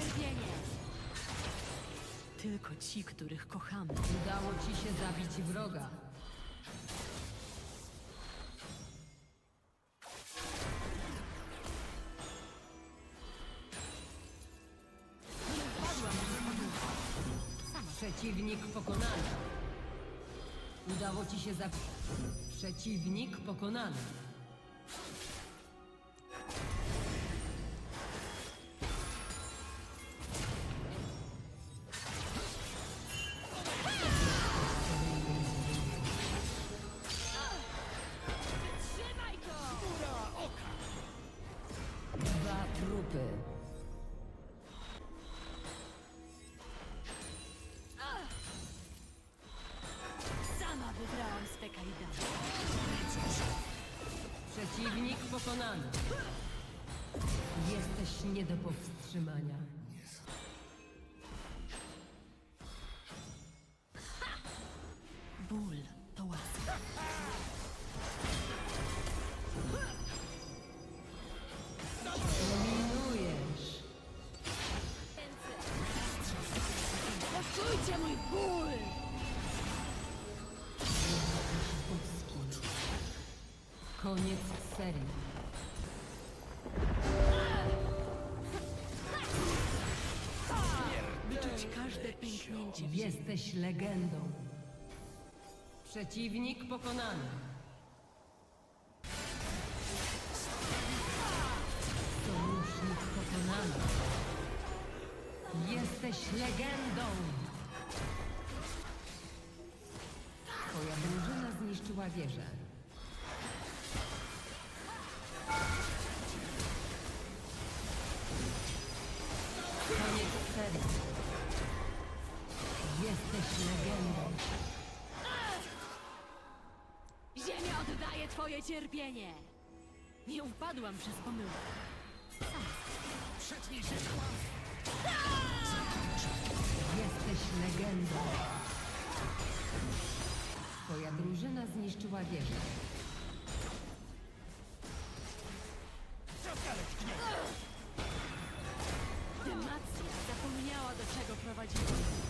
cierpienie! Tylko ci, których kochamy. Udało ci się zabić wroga. Sama Przeciwnik pokonany. Udało ci się zabić. Przeciwnik pokonany. Przeciwnik pokonany. Jesteś nie do powstrzymania. Ból to łaska. Dominujesz. Poczujcie mój ból! Koniec serii. Wyczuć każde pęknięcie w ziemi. Jesteś legendą. Przeciwnik pokonany. Sojusznik pokonany. Jesteś legendą. Twoja drużyna zniszczyła wieżę. Jesteś legendą. Ziemia oddaje twoje cierpienie! Nie upadłam przez pomyłkę. Jesteś legendą. Twoja drużyna zniszczyła wieżę. Demacja zapomniała, do czego prowadziła.